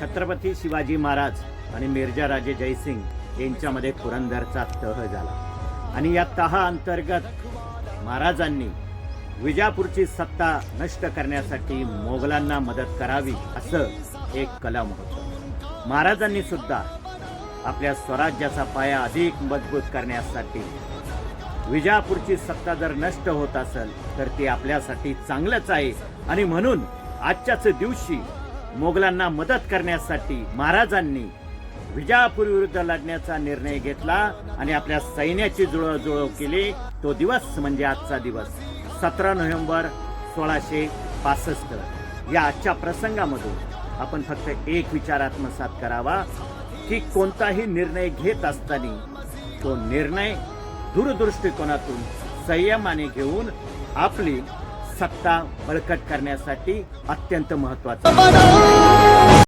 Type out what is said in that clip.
छत्रपती शिवाजी महाराज आणि मिर्जा राजे जयसिंग यांच्यामध्ये पुरंदरचा तह झाला. आणि या तहा अंतर्गत महाराजांनी विजापूरची सत्ता नष्ट करण्यासाठी मोगलांना मदत करावी असं एक कलम होतं महाराजांनी सुद्धा आपल्या स्वराज्याचा पाया अधिक मजबूत करण्यासाठी विजापूरची सत्ता जर नष्ट होत असेल तर ती आपल्यासाठी चांगलंच आहे. आणि म्हणून आजच्याच दिवशी मोगलांना मदत करण्यासाठी महाराजांनी विजापूर विरुद्ध लढण्याचा निर्णय घेतला आणि आपल्या सैन्याची जुळवजुळव केली. तो दिवस म्हणजे आजचा दिवस. सतरा नोव्हेंबर सोळाशे पासष्ट. या आजच्या प्रसंगामधून आपण फक्त एक विचार आत्मसात करावा की कोणताही निर्णय घेत असताना तो निर्णय दूरदृष्टिकोनातून संयमाने घेऊन आपली सत्ता बळकट करण्यासाठी अत्यंत महत्वाचं